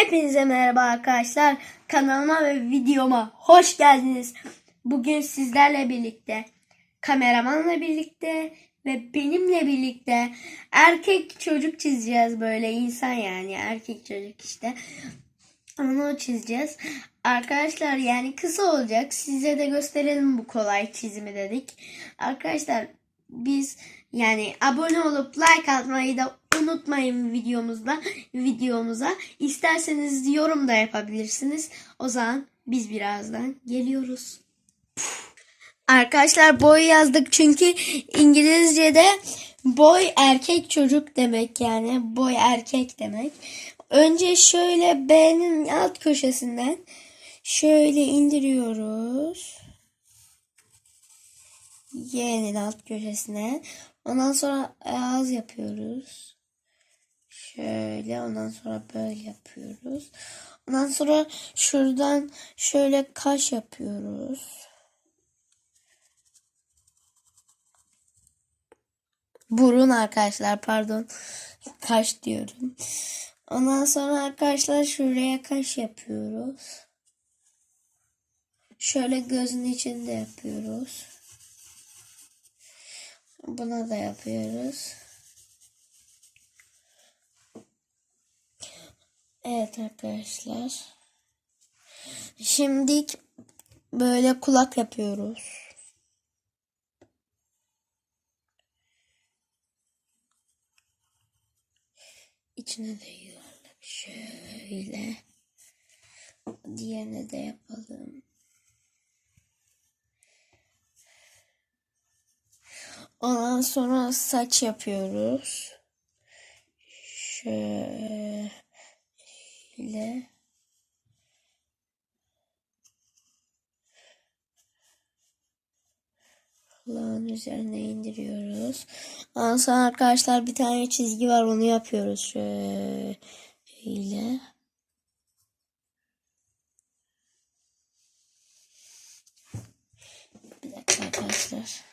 Hepinize merhaba arkadaşlar. Kanalıma ve videoma hoş geldiniz. Bugün sizlerle birlikte, kameramanla birlikte ve benimle birlikte erkek çocuk çizeceğiz böyle insan yani erkek çocuk işte. Onu çizeceğiz. Arkadaşlar yani kısa olacak. Size de gösterelim bu kolay çizimi dedik. Arkadaşlar biz yani abone olup like atmayı da unutmayın videomuzda videomuza. İsterseniz yorum da yapabilirsiniz. O zaman biz birazdan geliyoruz. Arkadaşlar boy yazdık çünkü İngilizce'de boy erkek çocuk demek yani boy erkek demek. Önce şöyle B'nin alt köşesinden şöyle indiriyoruz. Y'nin alt köşesine. Ondan sonra ağız yapıyoruz. Şöyle ondan sonra böyle yapıyoruz. Ondan sonra şuradan şöyle kaş yapıyoruz. Burun arkadaşlar pardon. Kaş diyorum. Ondan sonra arkadaşlar şuraya kaş yapıyoruz. Şöyle gözün içinde yapıyoruz. Buna da yapıyoruz. Evet arkadaşlar. Şimdi böyle kulak yapıyoruz. İçine de yuvarlak şöyle. Diğerine de yapalım. Ondan sonra saç yapıyoruz. Şöyle. Kulağın üzerine indiriyoruz. Ondan arkadaşlar bir tane çizgi var onu yapıyoruz. Şöyle. Bir dakika arkadaşlar.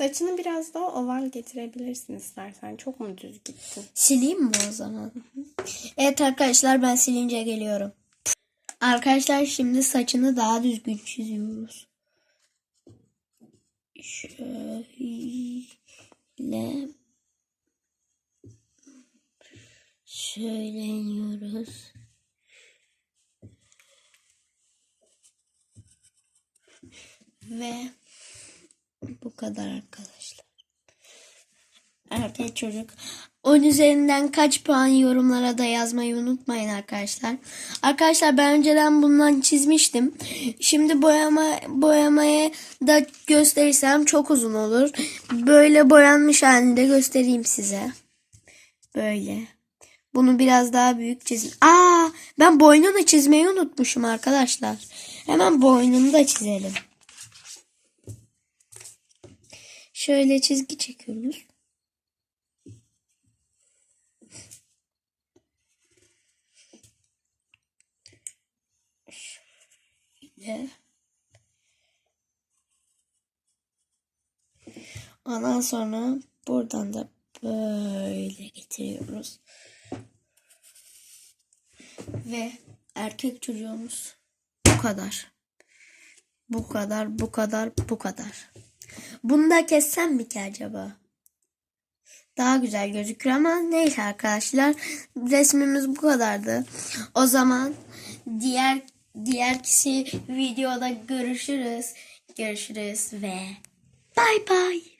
Saçını biraz daha oval getirebilirsin istersen. Çok mu düz gittin? Sileyim mi o zaman? Evet arkadaşlar ben silince geliyorum. Arkadaşlar şimdi saçını daha düzgün çiziyoruz. Şöyle iniyoruz. Ve bu kadar arkadaşlar. Erkek çocuk. 10 üzerinden kaç puan yorumlara da yazmayı unutmayın arkadaşlar. Arkadaşlar ben önceden bundan çizmiştim. Şimdi boyama boyamaya da gösterirsem çok uzun olur. Böyle boyanmış halinde göstereyim size. Böyle. Bunu biraz daha büyük çizim. Aa, ben boynunu çizmeyi unutmuşum arkadaşlar. Hemen boynunu da çizelim. Şöyle çizgi çekiyoruz. Şöyle. Ondan sonra buradan da böyle getiriyoruz. Ve erkek çocuğumuz bu kadar. Bu kadar, bu kadar, bu kadar. Bunu da kessem mi ki acaba? Daha güzel gözükür ama neyse arkadaşlar. Resmimiz bu kadardı. O zaman diğer diğer kişi videoda görüşürüz. Görüşürüz ve bay bay.